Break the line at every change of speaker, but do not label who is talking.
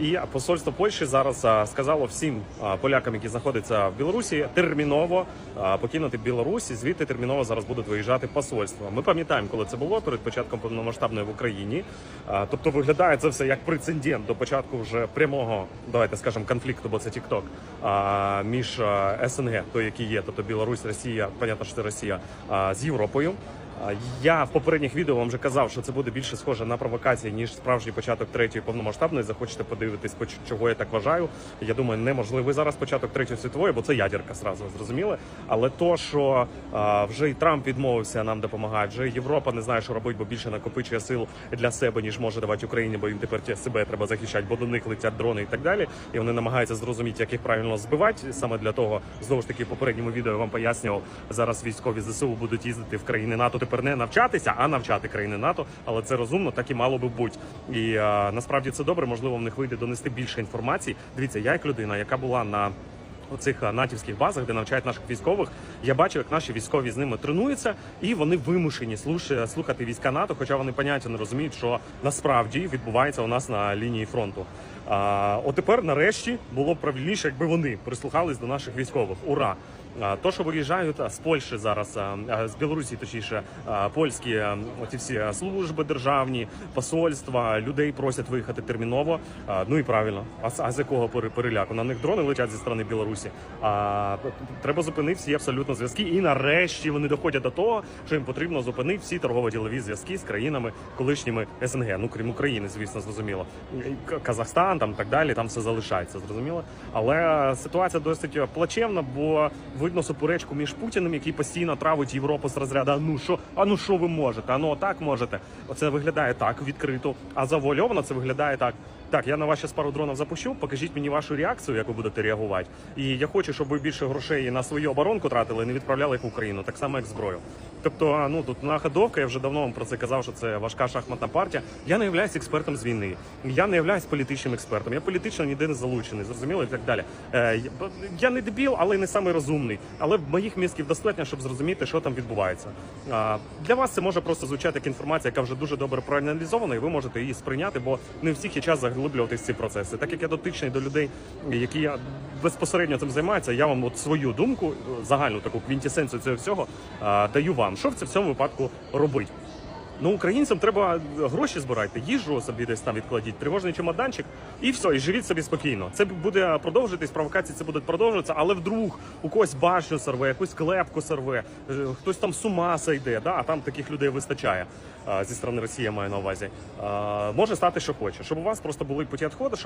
І посольство Польщі зараз сказало всім полякам, які знаходяться в Білорусі, терміново покинути Білорусь. і Звідти терміново зараз будуть виїжджати посольства. Ми пам'ятаємо, коли це було перед початком повномасштабної в Україні. Тобто виглядає це все як прецедент до початку вже прямого, давайте скажемо, конфлікту, бо це а, між СНГ, той, який є, тобто Білорусь, Росія, понятно, що це Росія з Європою. Я в попередніх відео вам вже казав, що це буде більше схоже на провокації, ніж справжній початок третьої повномасштабної. Захочете подивитись, по чого я так вважаю. Я думаю, неможливий зараз початок третьої світової, бо це ядерка зразу зрозуміли. Але то, що а, вже і Трамп відмовився нам допомагати, вже Європа не знає, що робить, бо більше накопичує сил для себе, ніж може давати Україні, бо їм тепер себе треба захищати, бо до них летять дрони і так далі. І вони намагаються зрозуміти, як їх правильно збивати. Саме для того, знову ж таки, в попередньому відео я вам пояснював, зараз військові ЗСУ будуть їздити в країни НАТО. Тепер не навчатися, а навчати країни НАТО. Але це розумно, так і мало би бути. І а, насправді це добре. Можливо, в них вийде донести більше інформації. Дивіться, я як людина, яка була на оцих а, натівських базах, де навчають наших військових, я бачив, як наші військові з ними тренуються, і вони вимушені слуш- слухати війська НАТО, хоча вони поняття не розуміють, що насправді відбувається у нас на лінії фронту. А, от нарешті, було б правильніше, якби вони прислухались до наших військових. Ура! А, То, що виїжджають з Польщі зараз, а, з Білорусі, точніше, а, польські а, оці всі служби державні, посольства, людей просять виїхати терміново. А, Ну і правильно, а, а з якого пере- переляку? На них дрони летять зі сторони Білорусі. А треба зупинити всі абсолютно зв'язки. І нарешті вони доходять до того, що їм потрібно зупинити всі торгово-ділові зв'язки з країнами колишніми СНГ. Ну крім України, звісно, зрозуміло. І Казахстан там так далі, там все залишається, зрозуміло. Але ситуація досить плачевна, бо видно суперечку між Путіним, який постійно травить Європу з розряду. «А ну що, а ну що ви можете? А ну отак можете. Оце виглядає так відкрито. А завуальовано це виглядає так. Так, я на зараз пару дронів запущу. Покажіть мені вашу реакцію, як ви будете реагувати. І я хочу, щоб ви більше грошей на свою оборонку тратили, і не відправляли їх в Україну, так само як зброю. Тобто, ну тут находовка, я вже давно вам про це казав, що це важка шахматна партія. Я не являюсь експертом з війни. Я не являюсь політичним експертом. Я політично ніде не залучений, зрозуміло і так далі. Е, я- не дебіл, але не самий розумний. Але моїх мізків достатньо, щоб зрозуміти, що там відбувається. А, для вас це може просто звучати як інформація, яка вже дуже добре проаналізована, і ви можете її сприйняти, бо не у всіх є час заглиблюватись ці процеси. Так як я дотичний до людей, які безпосередньо цим займаються, я вам от свою думку, е, загальну таку квінтісенцію цього всього даю вам. Що в це в цьому випадку робити? Ну, українцям треба гроші збирати, їжу собі десь там відкладіть, тривожний чемоданчик, і все, і живіть собі спокійно. Це буде продовжитись, провокації це будуть продовжуватися, але вдруг у когось башню сорве, якусь клепку сорве, е, хтось там з ума сойде, да? а там таких людей вистачає зі сторони Росії, я маю на увазі. Може стати, що хоче, щоб у вас просто були путі відходу, щоб